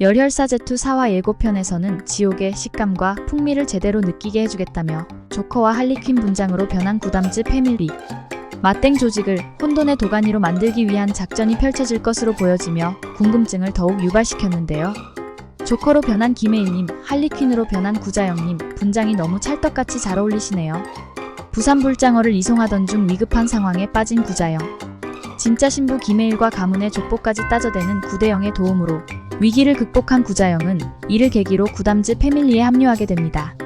열혈사 제투 4화 예고편에서는 지옥의 식감과 풍미를 제대로 느끼게 해주겠다며 조커와 할리퀸 분장으로 변한 구담즈 패밀리 마땡 조직을 혼돈의 도가니로 만들기 위한 작전이 펼쳐질 것으로 보여지며 궁금증을 더욱 유발시켰는데요. 조커로 변한 김혜인님, 할리퀸으로 변한 구자영님 분장이 너무 찰떡같이 잘 어울리시네요. 부산 불장어를 이송하던 중 위급한 상황에 빠진 구자영. 진짜 신부 김혜일과 가문의 족보까지 따져대는 구대영의 도움으로 위기를 극복한 구자영은 이를 계기로 구담즈 패밀리에 합류하게 됩니다.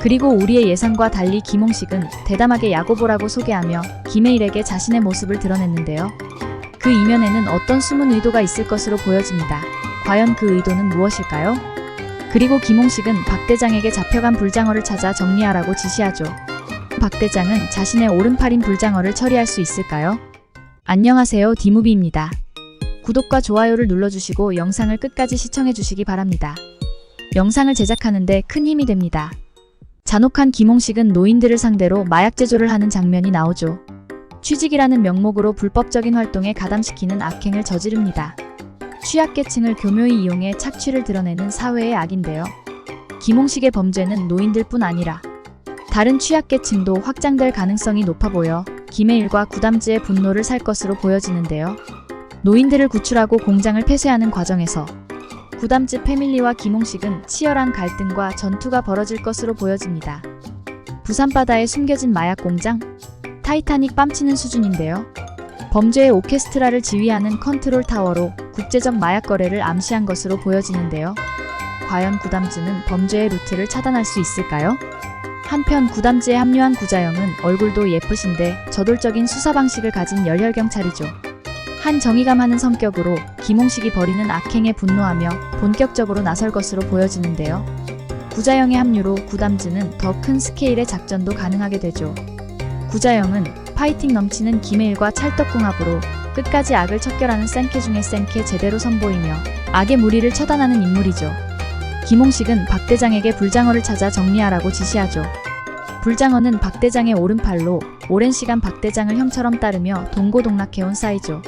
그리고 우리의 예상과 달리 김홍식은 대담하게 야고보라고 소개하며 김혜일에게 자신의 모습을 드러냈는데요. 그 이면에는 어떤 숨은 의도가 있을 것으로 보여집니다. 과연 그 의도는 무엇일까요? 그리고 김홍식은 박 대장에게 잡혀간 불장어를 찾아 정리하라고 지시하죠. 박 대장은 자신의 오른팔인 불장어를 처리할 수 있을까요? 안녕하세요 디무비입니다. 구독과 좋아요를 눌러주시고 영상을 끝까지 시청해주시기 바랍니다. 영상을 제작하는데 큰 힘이 됩니다. 잔혹한 김홍식은 노인들을 상대로 마약 제조를 하는 장면이 나오죠. 취직이라는 명목으로 불법적인 활동에 가담시키는 악행을 저지릅니다. 취약계층을 교묘히 이용해 착취를 드러내는 사회의 악인데요. 김홍식의 범죄는 노인들뿐 아니라 다른 취약계층도 확장될 가능성이 높아 보여 김해일과 구담지의 분노를 살 것으로 보여지는데요. 노인들을 구출하고 공장을 폐쇄하는 과정에서 구담지 패밀리와 김홍식은 치열한 갈등과 전투가 벌어질 것으로 보여집니다. 부산 바다에 숨겨진 마약 공장? 타이타닉 뺨치는 수준인데요. 범죄의 오케스트라를 지휘하는 컨트롤 타워로 국제적 마약 거래를 암시한 것으로 보여지는데요. 과연 구담지는 범죄의 루트를 차단할 수 있을까요? 한편 구담지에 합류한 구자영은 얼굴도 예쁘신데 저돌적인 수사 방식을 가진 열혈 경찰이죠. 한 정의감하는 성격으로 김홍식이 벌이는 악행에 분노하며 본격적으로 나설 것으로 보여지는데요. 구자영의 합류로 구담지는 더 큰 스케일의 작전도 가능하게 되죠. 구자영은 파이팅 넘치는 김해일과 찰떡궁합으로 끝까지 악을 척결하는 센케 중의 센케 제대로 선보이며 악의 무리를 처단하는 인물이죠. 김홍식은 박 대장에게 불장어를 찾아 정리하라고 지시하죠. 불장어는 박 대장의 오른팔로 오랜 시간 박 대장을 형처럼 따르며 동고동락해온 사이죠.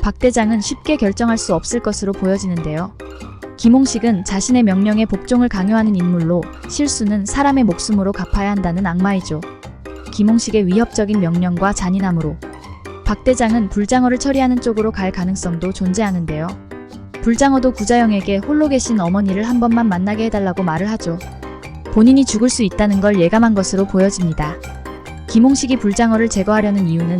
박 대장은 쉽게 결정할 수 없을 것으로 보여지는데요. 김홍식은 자신의 명령에 복종을 강요하는 인물로 실수는 사람의 목숨으로 갚아야 한다는 악마이죠. 김홍식의 위협적인 명령과 잔인함으로 박 대장은 불장어를 처리하는 쪽으로 갈 가능성도 존재하는데요. 불장어도 구자영에게 홀로 계신 어머니를 한 번만 만나게 해달라고 말을 하죠. 본인이 죽을 수 있다는 걸 예감한 것으로 보여집니다. 김홍식이 불장어를 제거하려는 이유는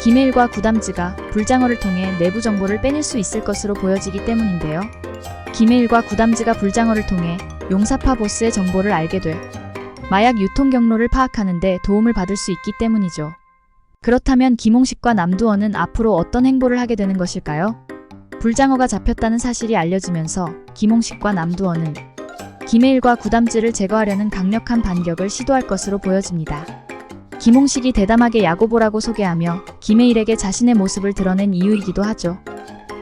김해일과 구담즈가 불장어를 통해 내부 정보를 빼낼 수 있을 것으로 보여지기 때문인데요. 김해일과 구담즈가 불장어를 통해 용사파 보스의 정보를 알게 돼 마약 유통 경로를 파악하는 데 도움을 받을 수 있기 때문이죠. 그렇다면 김홍식과 남두원은 앞으로 어떤 행보를 하게 되는 것일까요? 불장어가 잡혔다는 사실이 알려지면서 김홍식과 남두원은 김해일과 구담지를 제거하려는 강력한 반격을 시도할 것으로 보여집니다. 김홍식이 대담하게 야고보라고 소개하며 김해일에게 자신의 모습을 드러낸 이유이기도 하죠.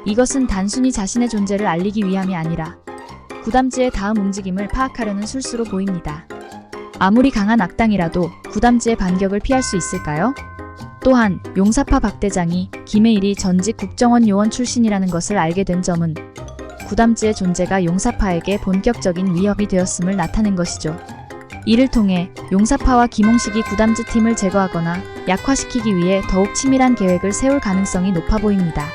이것은 단순히 자신의 존재를 알리기 위함이 아니라 구담지의 다음 움직임을 파악하려는 술수로 보입니다. 아무리 강한 악당이라도 구담지의 반격을 피할 수 있을까요? 또한 용사파 박 대장이 김해일이 전직 국정원 요원 출신이라는 것을 알게 된 점은 구담지의 존재가 용사파에게 본격적인 위협이 되었음을 나타낸 것이죠. 이를 통해 용사파와 김홍식이 구담지 팀을 제거하거나 약화시키기 위해 더욱 치밀한 계획을 세울 가능성이 높아 보입니다.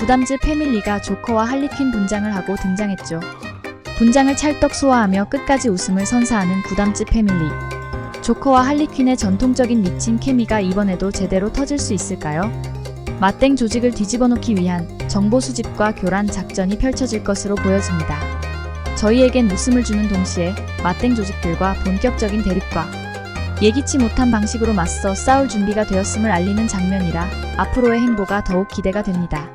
구담즈 패밀리가 조커와 할리퀸 분장을 하고 등장했죠. 분장을 찰떡 소화하며 끝까지 웃음을 선사하는 구담즈 패밀리. 조커와 할리퀸의 전통적인 미친 케미가 이번에도 제대로 터질 수 있을까요? 마땡 조직을 뒤집어 놓기 위한 정보 수집과 교란 작전이 펼쳐질 것으로 보여집니다. 저희에겐 웃음을 주는 동시에 마땡 조직들과 본격적인 대립과 예기치 못한 방식으로 맞서 싸울 준비가 되었음을 알리는 장면이라 앞으로의 행보가 더욱 기대가 됩니다.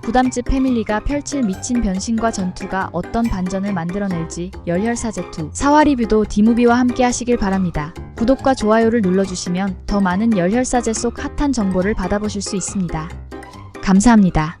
부담즈 패밀리가 펼칠 미친 변신과 전투가 어떤 반전을 만들어낼지 열혈사제투 4화 리뷰도 디무비와 함께 하시길 바랍니다. 구독과 좋아요를 눌러주시면 더 많은 열혈사제 속 핫한 정보를 받아보실 수 있습니다. 감사합니다.